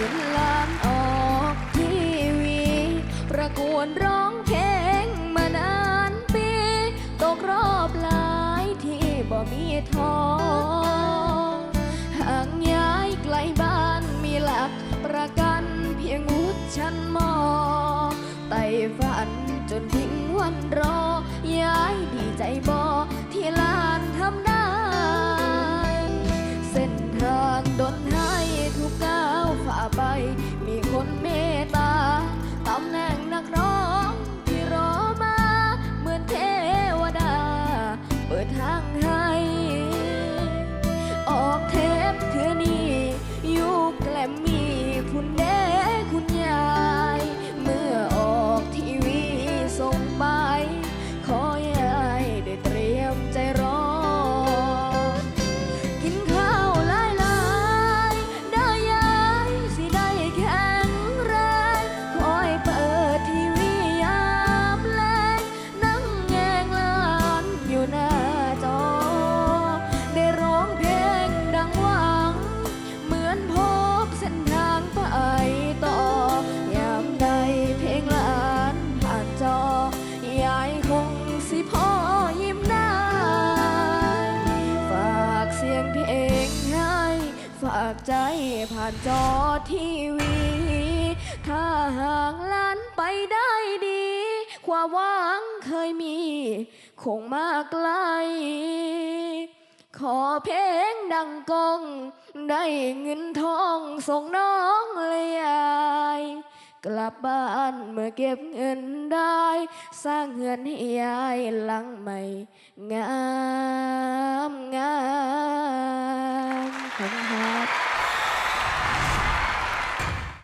สินล้านออกทีวี ประกวดร้องเพลงมานานปี ตกรอบหลายที่บ่มีทองห่างย้ายไกลบ้านมีหลักประกันเพียงวุฒิชั้นมอไต่ฝันจนถึงวันรอ ย้ายดีใจบ่ที่ลา ฝากใจผ่านจอทีวี ถ้าห่างล้านไปได้ดี ความหวังเคยมี คงมาไกล ขอเพลงดังกอง ได้เงินทองส่งน้องเลยยายกลับบ้านเมื่อเก็บเงินได้ สร้างเงินให้ยายหลังใหม่ งามงาม 好的，好。